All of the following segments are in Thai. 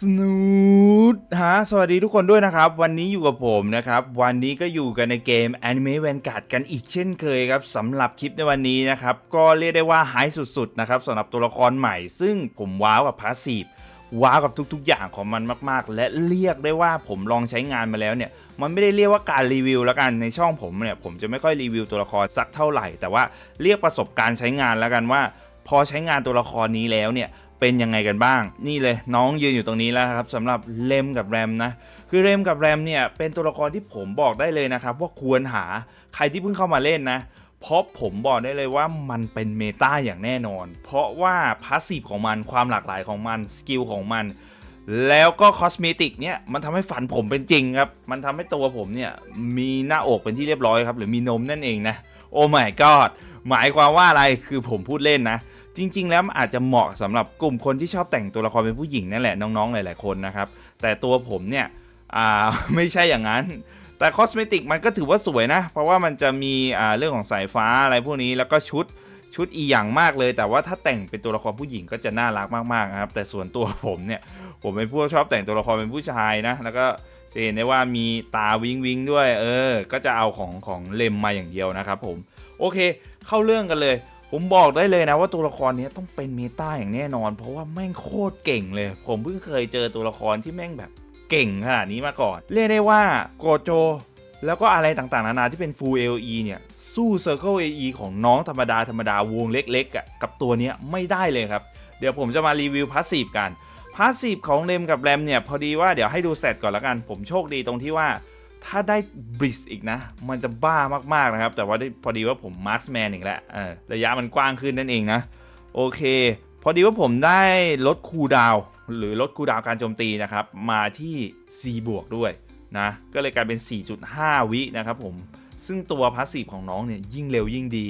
สนูดฮะสวัสดีทุกคนด้วยนะครับ วันนี้อยู่กับผมนะครับ วันนี้ก็อยู่กันในเกม Anime Vanguard กันอีกเช่นเคยครับสำหรับคลิปในวันนี้นะครับ ก็เรียกได้ว่าไฮสุดๆนะครับสำหรับตัวละครใหม่ ซึ่งผมว้าวกับพาสซีฟว้าวกับทุกๆ อย่างของมันมากๆ และเรียกได้ว่าผมลองใช้งานมาแล้วเนี่ย มันไม่ได้เรียกว่าการรีวิวแล้วกันในช่องผมเนี่ยผมจะไม่ค่อยรีวิวตัวละครสักเท่าไหร่ แต่ว่าเรียกประสบการณ์ใช้งานแล้วกันว่า พอใช้งานตัวละครนี้แล้วเนี่ยเป็นยังไงกันบ้าง นี่เลยน้องยืนอยู่ตรงนี้แล้วครับสำหรับเลมกับแรมนะคือเรมกับแรมเนี่ยเป็นตัวละครที่ผมบอกได้เลยนะครับว่าควรหาใครที่เพิ่งเข้ามาเล่นนะเพราะผมบอกได้เลยว่ามันเป็นเมตาอย่างแน่นอน เพราะว่าพาสซีฟของมันความหลากหลายของมันสกิลของมัน แล้วก็คอสเมติกเนี่ยมันทำให้ฝันผมเป็นจริงครับ มันทำให้ตัวผมเนี่ยมีหน้าอกเป็นที่เรียบร้อยครับ หรือมีนมนั่นเองนะ โอ้ my god หมายความว่าอะไรคือผมพูดเล่นนะ จริง ๆ แล้วมันอาจจะเหมาะสำหรับกลุ่มคนที่ชอบแต่งตัวละครเป็นผู้หญิงนั่นแหละน้องๆหลายๆคนนะครับแต่ตัวผมเนี่ยอ่าไม่ใช่อย่างนั้น แต่คอสเมติกมันก็ถือว่าสวยนะ เพราะว่ามันจะมีอ่าเรื่องของสายฟ้าอะไรพวกนี้แล้วก็ชุดชุดอีอย่างมากเลย แต่ว่าถ้าแต่งเป็นตัวละครผู้หญิงก็จะน่ารักมากๆนะครับแต่ส่วนตัวผมเนี่ยผมเป็นพวกชอบแต่งตัวละครเป็นผู้ชายนะ แล้วก็จะเห็นได้ว่ามีตาวิงวิงด้วย เออ ก็จะเอาของของเลมมาอย่างเดียวนะครับผม โอเค เข้าเรื่องกันเลย ผมบอกได้เลยนะว่าตัวละครนี้ต้องเป็นเมตาอย่างแน่นอน เพราะว่าแม่งโคตรเก่งเลย ผมเพิ่งเคยเจอตัวละครที่แม่งแบบเก่งขนาดนี้มาก่อน เรียกได้ว่าโกโจ แล้วก็อะไรต่างๆ นานาที่เป็น Full AOE เนี่ย สู้ Circle AE ของน้องธรรมดา ธรรมดาวงเล็กๆอะกับตัวนี้ไม่ได้เลยครับ เดี๋ยวผมจะมารีวิวพาสซีฟกันพาสซีฟของเลมกับแรมเนี่ย พอดีว่าเดี๋ยวให้ดูสเตตก่อนละกัน ผมโชคดีตรงที่ว่า ถ้าได้บริสอีกนะ มันจะบ้ามากๆนะครับ แต่ว่าพอดีว่าผมมาร์สแมนอีกแล้วระยะมันกว้างขึ้นนั่นเองนะ โอเค พอดีว่าผมได้ลดคูดาวหรือลดคูดาวการโจมตีนะครับ มาที่ C บวกด้วยนะ ก็เลยกลายเป็น 4.5 วินะครับผม ซึ่งตัวพาสซีฟของน้องเนี่ยยิ่งเร็วยิ่งดี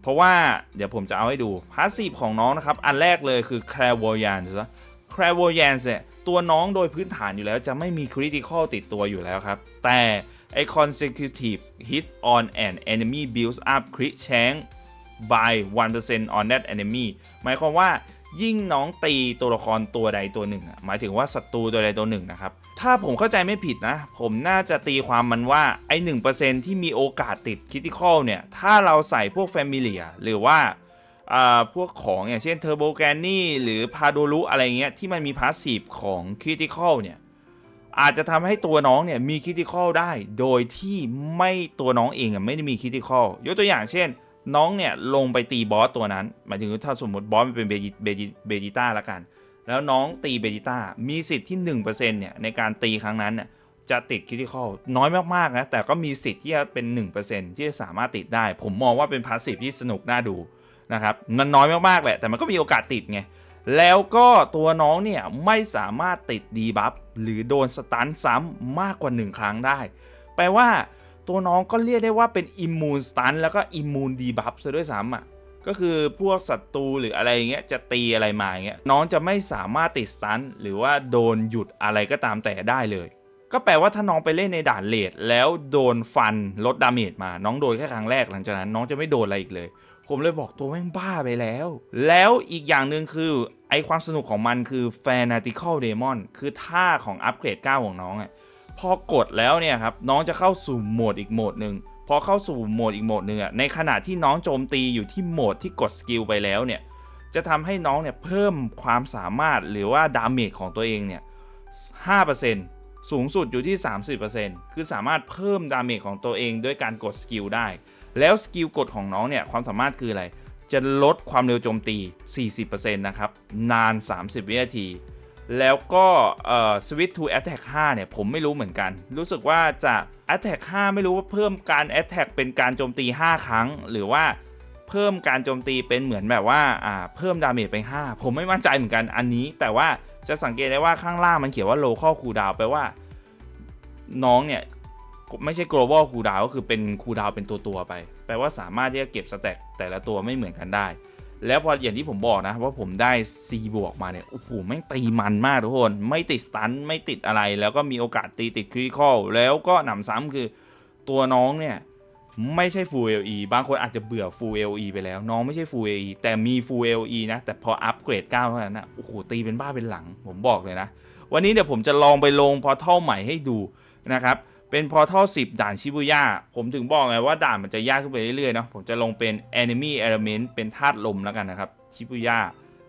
เพราะว่าเดี๋ยวผมจะเอาให้ดูพาสซีฟของน้องนะครับ อันแรกเลยคือ c l a i r v o y a n c e คร a i r v o y a n c e เนี่ย ตัวน้องโดยพื้นฐานอยู่แล้วจะไม่มี critical ติดตัวอยู่แล้วครับ แต่ไอ consecutive hit on an enemy builds up crit chance by 1% on that enemy หมายความว่ายิ่งน้องตีตัวละครตัวใดตัวหนึ่งหมายถึงว่าศัตรูตัวใดตัวหนึ่งนะครับ ถ้าผมเข้าใจไม่ผิดนะ ผมน่าจะตีความมันว่าไอ้1%ที่มีโอกาสติด critical เนี่ย ถ้าเราใส่พวก familiar หรือว่า พวกของอย่างเช่น Turbo g r a n n y หรือ p a d o l u อะไรเงี้ยที่มันมี passive ของ critical เนี่ยอาจจะทำให้ตัวน้องเนี่ยมีคิ t ิคอลได้โดยที่ไม่ตัวน้องเองอะไม่ได้มีคิ t ิคอลยกตัวอย่างเช่น น้องเนี่ยลงไปตีบอสตัวนั้น หมายถึงถ้าสมมติบอสมันเป็นเบจิเบจิเบจิต้าละกัน แล้วน้องตีเบจิต้ามีสิทธิ์ที่1%เนี่ยในการตีครั้งนั้นเนี่ยจะติดคิ t ิคอลน้อยมากๆนะแต่ก็มีสิทธิ์ที่จะเป็น 1%ที่จะสามารถติดได้ ผมมองว่าเป็นพาสซีฟที่สนุกน่าดู นะครับมันน้อยมากๆแหละ แต่มันก็มีโอกาสติดไง แล้วก็ตัวน้องเนี่ยไม่สามารถติดดีบัฟหรือโดนสตันซ้ำมากกว่า 1 ครั้งได้ แปลว่าตัวน้องก็เรียกได้ว่าเป็นอิมมูนสตันแล้วก็อิมมูนดีบัฟซะด้วยซ้ำอะก็คือพวกศัตรูหรืออะไรเงี้ยจะตีอะไรมาเงี้ยน้องจะไม่สามารถติดสตันหรือว่าโดนหยุดอะไรก็ตามแต่ได้เลย ก็แปลว่าถ้าน้องไปเล่นในด่านเลดแล้วโดนฟันลดดาเมจมา น้องโดนแค่ครั้งแรกหลังจากนั้น น้องจะไม่โดนอะไรอีกเลย ผมเลยบอกตัวแม่งบ้าไปแล้ว แล้วอีกอย่างหนึ่งคือไอความสนุกของมันคือ Fanatical Demon คือท่าของอัปเกรด 9 ของน้องอะพอกดแล้วเนี่ยครับน้องจะเข้าสู่โหมดอีกโหมดหนึ่งพอเข้าสู่โหมดอีกโหมดหนึ่งอะในขณะที่น้องโจมตีอยู่ที่โหมดที่กดสกิลไปแล้วเนี่ยจะทำให้น้องเนี่ยเพิ่มความสามารถหรือว่าดาเมจของตัวเองเนี่ย5%สูงสุดอยู่ที่ 30%คือสามารถเพิ่มดาเมจของตัวเองด้วยการกดสกิลได้ แล้วสกิลกดของน้องเนี่ยความสามารถคืออะไร จะลดความเร็วโจมตี 40%นะครับ นาน 30 วินาที แล้วก็เอ่อ switch to attack 5เนี่ย ผมไม่รู้เหมือนกัน รู้สึกว่าจะ attack 5ไม่รู้ว่าเพิ่มการ attack เป็นการโจมตี 5 ครั้ง หรือว่าเพิ่มการโจมตีเป็นเหมือนแบบว่าเพิ่มดาเมจไป 5 ผมไม่มั่นใจเหมือนกันอันนี้ แต่ว่าจะสังเกตได้ว่าข้างล่างมันเขียนว่า local cooldown แปลว่าน้องเนี่ย ไม่ใช่ global cooldown ก็คือเป็น cooldown เป็นตัวตัวๆไป แปลว่าสามารถที่จะเก็บสแต็กแต่ละตัวไม่เหมือนกันได้ แล้วพออย่างที่ผมบอกนะว่าผมได้ C บวกมาเนี่ย โอ้โหแม่งตีมันมากทุกคน ไม่ติดสตัน ไม่ติดอะไร แล้วก็มีโอกาสตีติดคริคอล แล้วก็หนำซ้ำคือตัวน้องเนี่ยไม่ใช่ Full LE บางคนอาจจะเบื่อ Full LE ไปแล้ว น้องไม่ใช่ Full LE แต่มี Full LE นะ แต่พออัปเกรด9เท่านั้นนะโอ้โห ตีเป็นบ้าเป็นหลัง ผมบอกเลยนะ วันนี้เดี๋ยวผมจะลองไปลงพอร์ทัลใหม่ให้ดูนะครับ เป็นพอร์ทัล10 ด่านชิบุย่าผมถึงบอกไงว่าด่านมันจะยากขึ้นไปเรื่อยๆเนาะผมจะลงเป็น enemy element เป็นธาตุลมแล้วกันนะครับชิบุย่า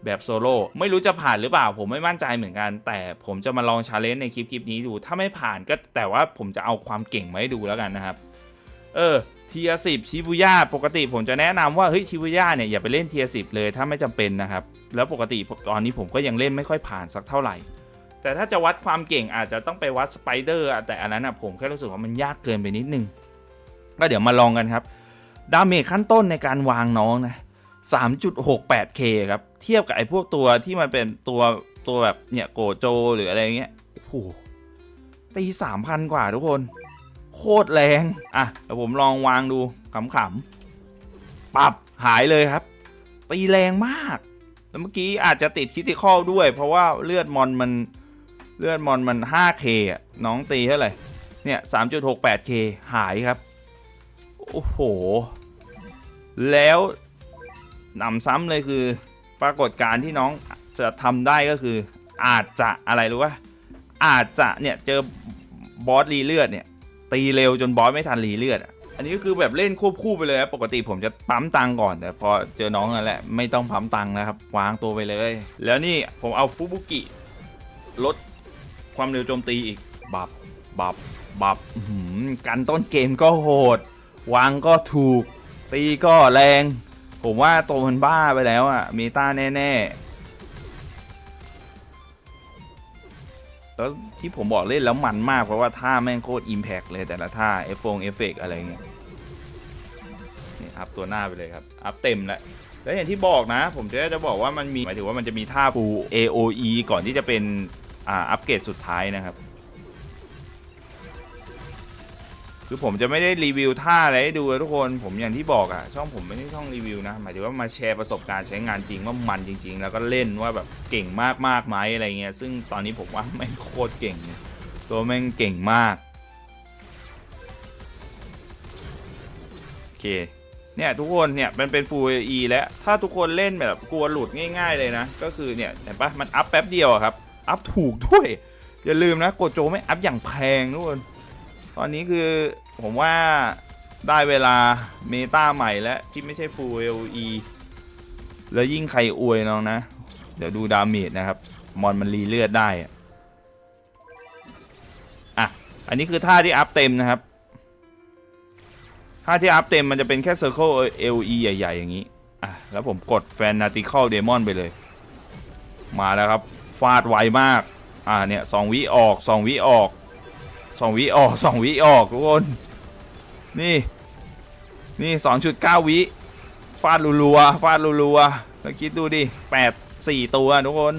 แบบโซโล่ไม่รู้จะผ่านหรือเปล่า ผมไม่มั่นใจเหมือนกัน แต่ผมจะมาลองชาเลนจ์ในคลิปคลิปนี้ดู ถ้าไม่ผ่านก็แต่ว่าผมจะเอาความเก่งมาให้ดูแล้วกันนะครับ เออเทียสิบชิบุย่าปกติผมจะแนะนำว่าเฮ้ยชิบุย่าเนี่ยอย่าไปเล่นเทียสิบเลยถ้าไม่จำเป็นนะครับ แล้วปกติตอนนี้ผมก็ยังเล่นไม่ค่อยผ่านสักเท่าไหร่ แต่ถ้าจะวัดความเก่งอาจจะต้องไปวัดสไปเดอร์แต่อันนั้นอะผมแค่รู้สึกว่ามันยากเกินไปนิดนึง ก็เดี๋ยวมาลองกันครับ ดาเมจขั้นต้นในการวางน้องนะ 3.68k ครับ เทียบกับไอ้พวกตัวที่มันเป็นตัวตัวแบบเนี่ยโกโจหรืออะไรเงี้ยโอ้โหตี 3,000 กว่าทุกคน โคตรแรง อะเดี๋ยวผมลองวางดูขำๆปรับหายเลยครับ ตีแรงมากแล้วเมื่อกี้อาจจะติดคิติคอลด้วย เพราะว่าเลือดมอนมัน เลือดมอนมัน 5k อะน้องตีเท่าไหร่ เนี่ย 3.68k หายครับ โอ้โห แล้วนำซ้ำเลยคือ ปรากฏการณ์ที่น้องจะทำได้ก็คือ อาจจะอะไรรู้ป่ะอาจจะเนี่ย เจอบอสรีเลือดเนี่ย ตีเร็วจนบอสไม่ทันรีเลือดอะอันนี้ก็คือแบบเล่นควบคู่ไปเลยปกติผมจะปั๊มตังก่อน แต่พอเจอน้องนั่นแหละไม่ต้องปั๊มตังนะครับ วางตัวไปเลย แล้วนี่ผมเอาฟุบุกิลด ความเร็วโจมตีอีก บับ บับ บับกันต้นเกมก็โหด วางก็ถูก ตีก็แรง ผมว่าโตมันบ้าไปแล้วอะเมตาแน่ๆ แล้วที่ผมบอกเล่นแล้วมันมาก เพราะว่าท่าแม่งโคตรอิมแพกเลยแต่ละท่า เอฟฟงเอฟเฟกอะไรเงี้ย นี่อัพตัวหน้าไปเลยครับ อัพเต็มแล้วแล้วอย่างที่บอกนะ ผมจะจะบอกว่ามันมีหมายถึงว่ามันจะมีท่าฟู AOE ก่อนที่จะเป็น อ่าอัปเกรดสุดท้ายนะครับ คือผมจะไม่ได้รีวิวท่าอะไรให้ดูทุกคนผมอย่างที่บอกอะช่องผมไม่ได้ช่องรีวิวนะหมายถึงว่ามาแชร์ประสบการณ์ใช้งานจริงว่ามันจริง ๆ แล้วก็เล่นว่าแบบเก่งมากมากไหมอะไรเงี้ยซึ่งตอนนี้ผมว่าแม่งโคตรเก่งเนี่ยตัวแม่งเก่งมากโอเคเนี่ยทุกคนเนี่ยมันเป็น Full AE แล้วถ้าทุกคนเล่นแบบกลัวหลุดง่าย ๆ เลยนะ ก็คือเนี่ยเห็นปะมันอัพแป๊บเดียวครับ อัพถูกด้วย อย่าลืมนะโกโจไม่อัพอย่างแพงทุกคนตอนนี้คือผมว่าได้เวลาเมตาใหม่แล้วที่ไม่ใช่ Full LE แล้วยิ่งใครอวยน้องนะ เดี๋ยวดูดาเมจนะครับ มอนมันรีเลือดได้อะอะ อันนี้คือท่าที่อัพเต็มนะครับ ท่าที่อัพเต็มมันจะเป็นแค่ Circle LE ใหญ่ ๆ อย่างนี้ อะ แล้วผมกด Fanatical Demon ไปเลย มาแล้วครับ ฟาดไวมาก อ่าเนี่ยสองวิออกสองวิออกสองวิออกสองวิออกทุกคน นี่ นี่สองจุดเก้าวิฟาดรัวๆฟาดรัวๆแล้วคิดดูดิแปดสี่ตัวทุกคน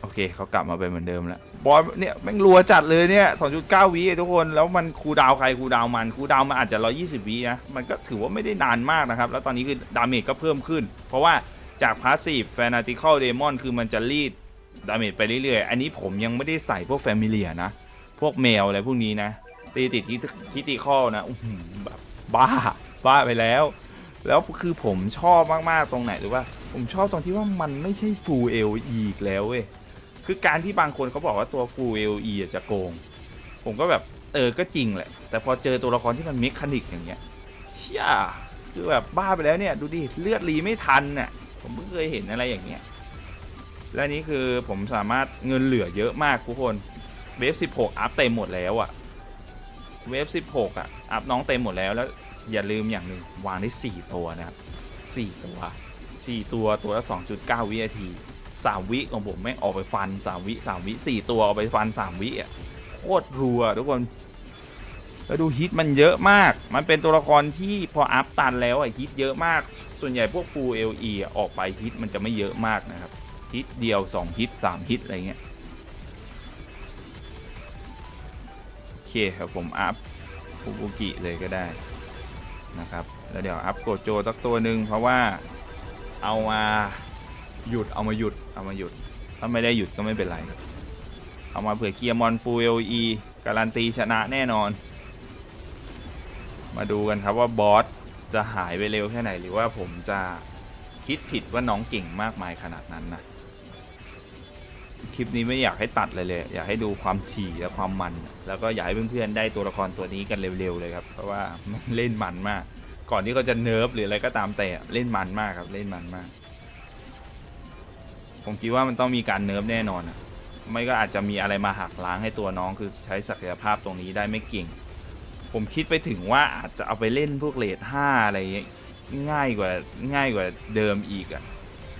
โอเคเขากลับมาเป็นเหมือนเดิมแล้วบอลเนี่ยแม่งรัวจัดเลยเนี่ยสองจุดเก้าวิทุกคนแล้วมันคูดาวใครคูดาวมันคูดาวมันอาจจะร้อยี่สิบวินะมันก็ถือว่าไม่ได้นานมากนะครับ แล้วตอนนี้คือดาเมจก็เพิ่มขึ้น เพราะว่า จากพาสซีฟแฟนาติคอลเดมอนคือมันจะรีดดาเมจไปเรื่อยๆ อันนี้ผมยังไม่ได้ใส่พวกแฟมิเลียนะ พวกแมวอะไรพวกนี้นะ ตีติดคิติคอลนะแบบบ้า บ้าไปแล้ว แล้วคือผมชอบมากๆตรงไหนหรือว่า ผมชอบตรงที่ว่ามันไม่ใช่ full LE อีกแล้วเว้ย คือการที่บางคนเขาบอกว่าตัว full LE อะจะโกง ผมก็แบบเออ ก็จริงแหละ แต่พอเจอตัวละครที่มันเมคานิกอย่างเงี้ยเชี่ยคือแบบบ้าไปแล้วเนี่ย ดูดิ เลือดรีไม่ทันน่ะ ผมเพิ่งเคยเห็นอะไรอย่างเงี้ย และนี่คือผมสามารถเงินเหลือเยอะมากทุกคน เวฟ 16 อัพเต็มหมดแล้วอะเวฟ 16 อะ อัพน้องเต็มหมดแล้วแล้ว อย่าลืมอย่างหนึ่งวางได้ 4 ตัวนะครับ 4 ตัว 4 ตัวตัวละ 2.9 วินาที 3 วิของผมไม่งออกไปฟัน 3 วิ 3 วิ 4 ตัวเอาไปฟัน 3 วิอะโคตรรัวทุกคนแล้วดูฮิตมันเยอะมาก มันเป็นตัวละครที่พออัพตันแล้วอะฮิตเยอะมาก ส่วนใหญ่พวก Full LE อออกไปฮิตมันจะไม่เยอะมากนะครับ ฮิตเดียว 2 ฮิต 3 ฮิต อะไรเงี้ย โอเคครับผมอัพฟูบุกิเลยก็ได้นะครับ แล้วเดี๋ยวอัพโกโจสักตัวหนึ่งเพราะว่าเอามาหยุดเอามาหยุดเอามาหยุด ถ้าไม่ได้หยุดก็ไม่เป็นไร เอามาเผื่อเคียร์มอนฟูเอลีการันตีชนะแน่นอน มาดูกันครับว่าบอส จะหายไปเร็วแค่ไหนหรือว่าผมจะคิดผิดว่าน้องเก่งมากมายขนาดนั้นนะคลิปนี้ไม่อยากให้ตัดเลยเลย อยากให้ดูความถี่และความมัน แล้วก็อยากให้เพื่อนๆได้ตัวละครตัวนี้กันเร็วๆเลยครับ เพราะว่ามันเล่นมันมาก ก่อนที่เขาจะเนิร์ฟหรืออะไรก็ตามแต่เล่นมันมากครับ เล่นมันมาก ผมคิดว่ามันต้องมีการเนิร์ฟแน่นอนไม่ก็อาจจะมีอะไรมาหักล้างให้ตัวน้องคือใช้ศักยภาพตรงนี้ได้ไม่เก่ง ผมคิดไปถึงว่าอาจจะเอาไปเล่นพวกเลทห้าอะไรง่ายกว่าง่ายกว่าเดิมอีกอะ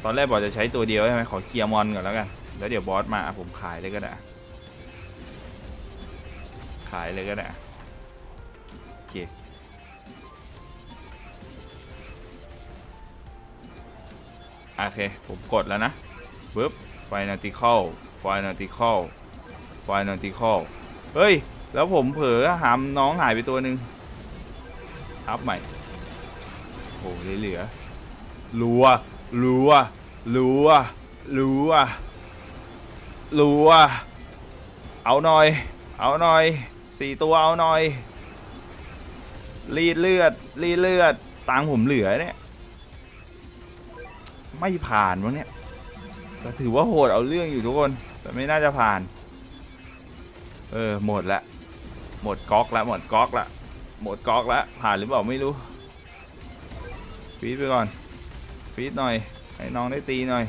ตอนแรกบอกจะใช้ตัวเดียวใช่ไหมขอเคลียร์มอนก่อนแล้วกันแล้วเดี๋ยวบอสมาผมขายเลยก็ได้ ขายเลยก็ได้โอเคโอเค ผมกดแล้วนะปึ๊บไฟนาติคอลไฟนาติคอลไฟนาติคอลเฮ้ย แล้วผมเผลอหามน้องหายไปตัวหนึ่งอัพใหม่ โอ้เหลือๆรัวรัวรัวรัวรัวเอาหน่อย เอาหน่อยสี่ตัวเอาหน่อย รีดเลือด รีดเลือด ตังผมเหลือเนี่ย ไม่ผ่านวะเนี่ยก็ถือว่าโหดเอาเรื่องอยู่ทุกคน แต่ไม่น่าจะผ่าน เออ หมดละ หมดก๊อกละหมดก๊อกละหมดก๊อกละผ่านหรือเปล่าไม่รู้ฟีดไปก่อนฟีดหน่อย ให้น้องได้ตีหน่อย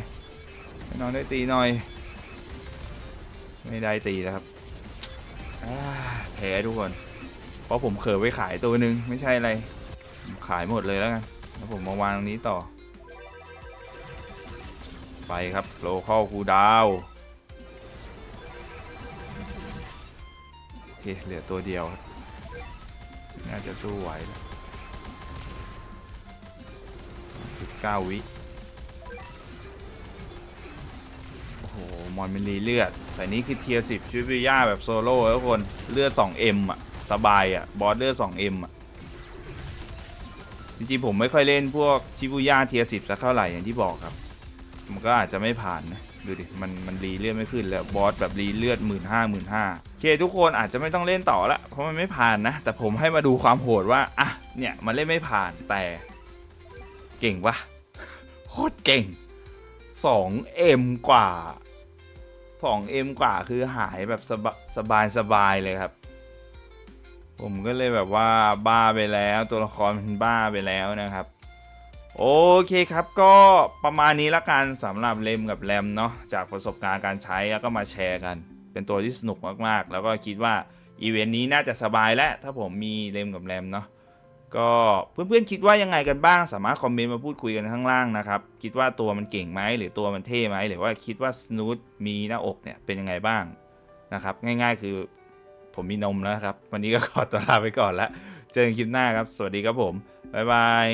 ให้น้องได้ตีหน่อย ไม่ได้ตีแล้วครับแพ้ทุกคน เพราะผมเขอไปขายตัวหนึ่งไม่ใช่อะไร ขายหมดเลยแล้วกันแล้วผมมาวางตรงนี้ต่อ ไปครับโลเข้าคูดาว เคเหลือตัวเดียว น่าจะสู้ไหวสิบเก้าวิ โอ้โห มอนเป็นรีเลือด แต่นี่คือเทียร์สิบชิวิย่าแบบโซโล่ทุกคน เลือด 2M อะ สบายอะ บอสเลือด 2M อะ จริงๆผมไม่ค่อยเล่นพวกชิบุย่าเทียร์สิบสักเท่าไหร่อย่างที่บอกครับ มันก็อาจจะไม่ผ่านนะดูดิมันมันรีเลือดไม่ขึ้นแล้วบอสแบบรีเลือดหมื่นห้าหมื่นห้าเคทุกคนอาจจะไม่ต้องเล่นต่อละเพราะมันไม่ผ่านนะ แต่ผมให้มาดูความโหดว่าอะเนี่ยมันเล่นไม่ผ่านแต่เก่งปะโคตรเก่ง 2M กว่า 2M กว่าคือหายแบบสบาสบายสบายเลยครับ ผมก็เลยแบบว่าบ้าไปแล้วตัวละครมันบ้าไปแล้วนะครับ โอเคครับก็ประมาณนี้ละกันสำหรับเลมกับแรมเนาะจากประสบการณ์การใช้แล้วก็มาแชร์กัน เป็นตัวที่สนุกมากๆ แล้วก็คิดว่าอีเวนต์นี้น่าจะสบายแล้วถ้าผมมีเลมกับแรมเนาะก็เพื่อนๆคิดว่ายังไงกันบ้างสามารถคอมเมนต์มาพูดคุยกันข้างล่างนะครับคิดว่าตัวมันเก่งไหมหรือตัวมันเท่ไหมหรือว่าคิดว่าสนูตมีหน้าอกเนี่ยเป็นยังไงบ้างนะครับง่ายๆคือผมมีนมแล้วครับ วันนี้ก็ขอตัวลาไปก่อนแล้ว เจอกันคลิปหน้าครับ สวัสดีครับผมบ๊ายบาย